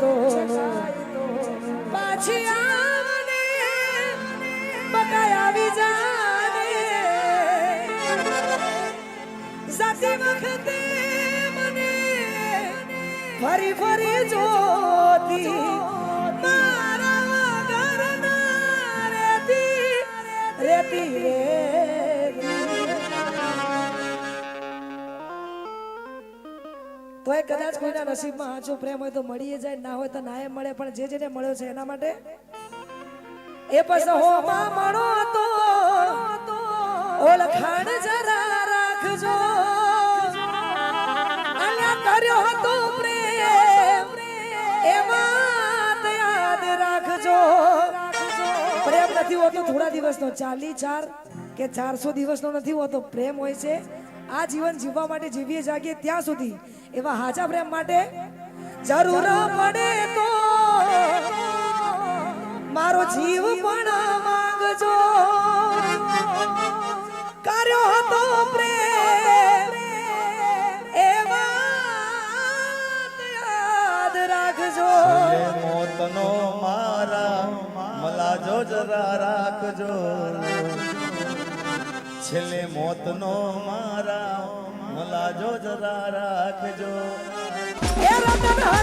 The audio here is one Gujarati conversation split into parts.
તો પાછી આવને બકાય આવી જાને. જાતી વખતે મને ફરી ફરી જોતી, મારા વગર ના રેતી રેતી રહેતી તોય કદાચ કોઈના નસીબમાં આજો પ્રેમ હોય તો મળીએ જાય ના હોય તો નાય મળે પણ જે જેને મળ્યો છે એના માટે એ પછી હો માં મળો તો ઓળખાણ જરા રાખજો. અલ્યા કર્યો હતો પ્રેમ. એમાં યાદ રાખજો. પ્રેમ નથી હોતો થોડા દિવસનો ચાલી ચાર કે ચારસો દિવસનો નથી હોતો પ્રેમ હોય છે. આ જીવન જીવવા માટે જીવીએ જાગીએ ત્યાં સુધી એવા હાજા પ્રેમ માટે જરૂર પડે તો. મારો જીવ પણ માંગજો. કર્યો હતો પ્રેમ. યાદ રાખજો. મોતનો મારા, મલાજો જરા રાખજો. છેલ્લે da da da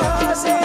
casa.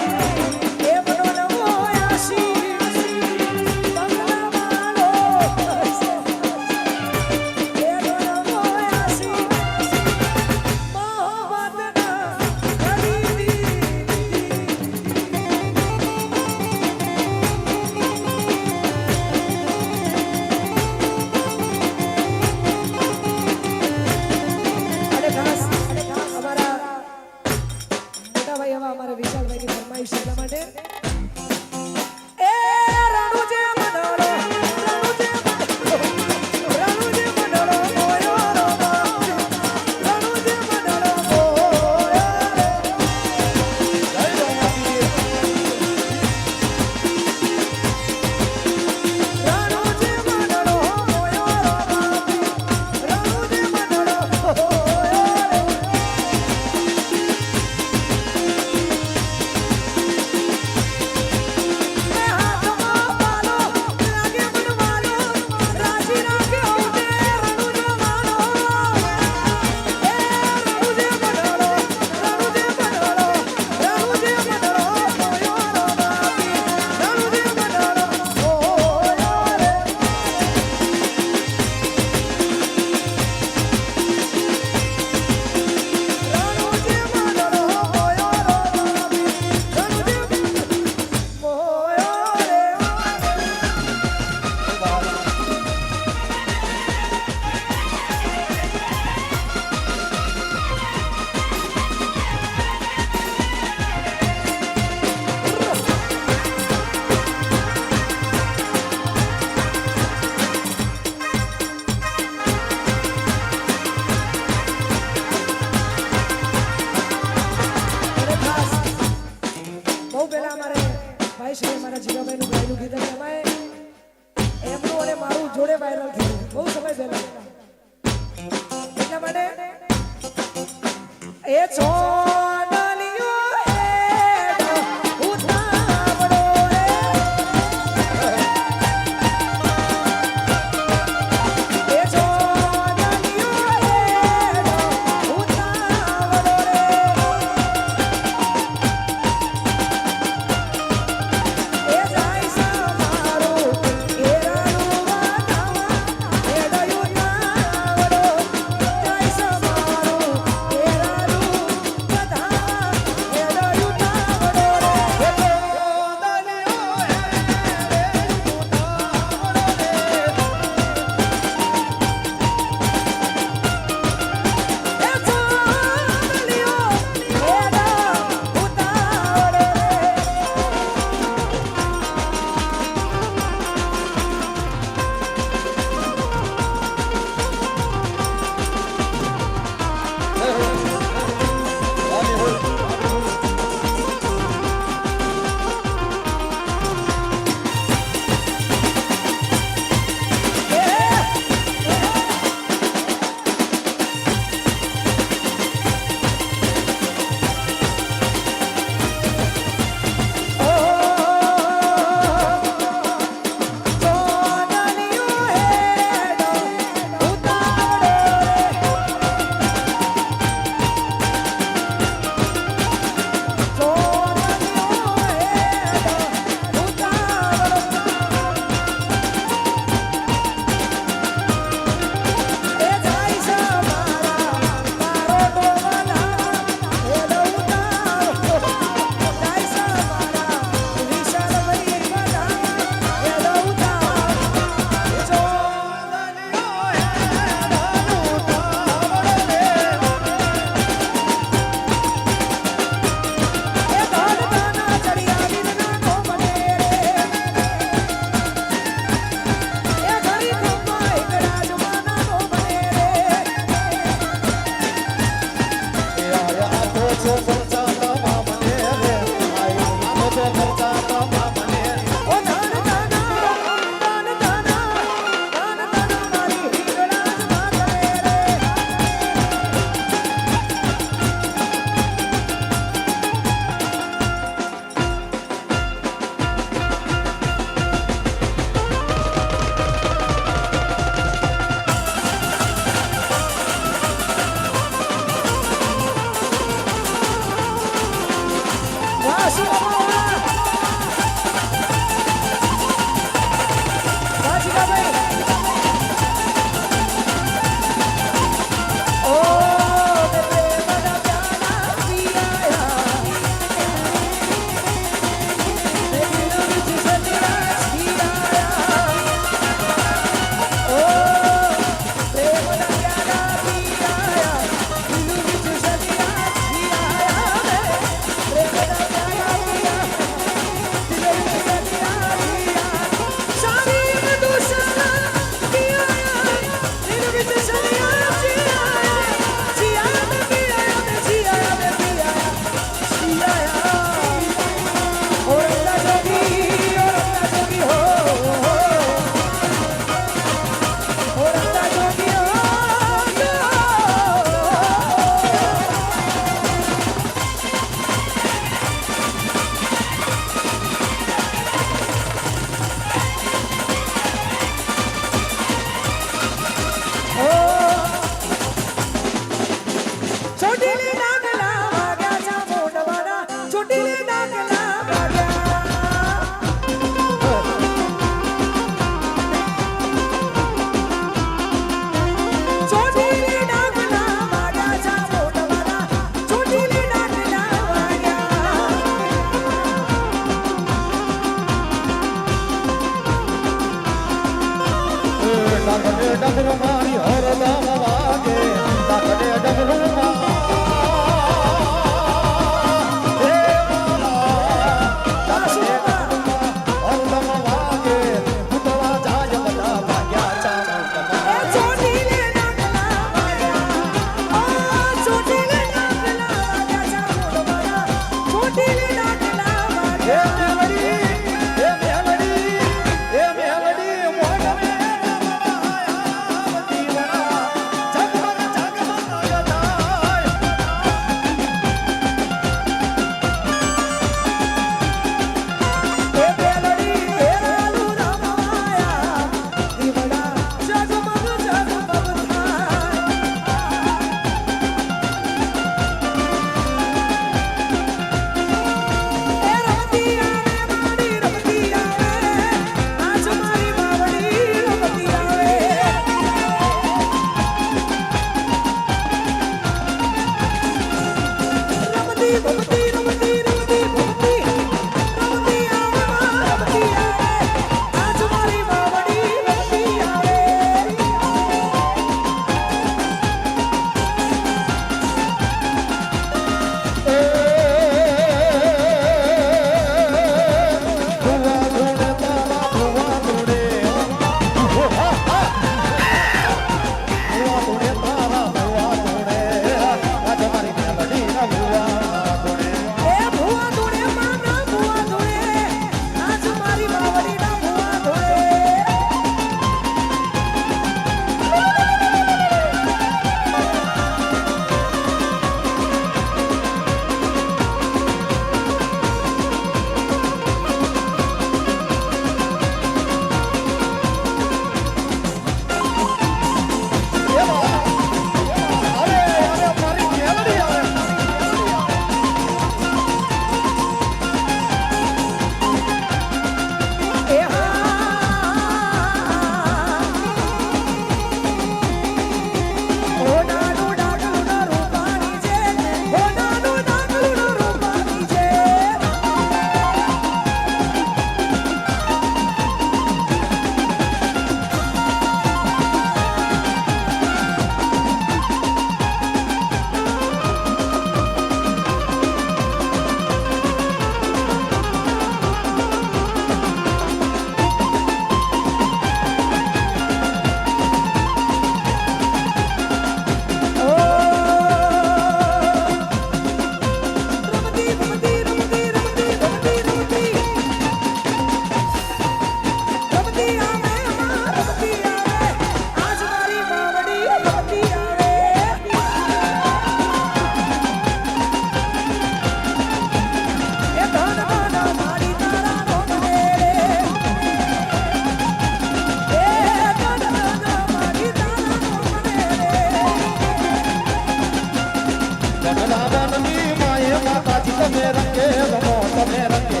તમે રંગે રમો તમે રંગે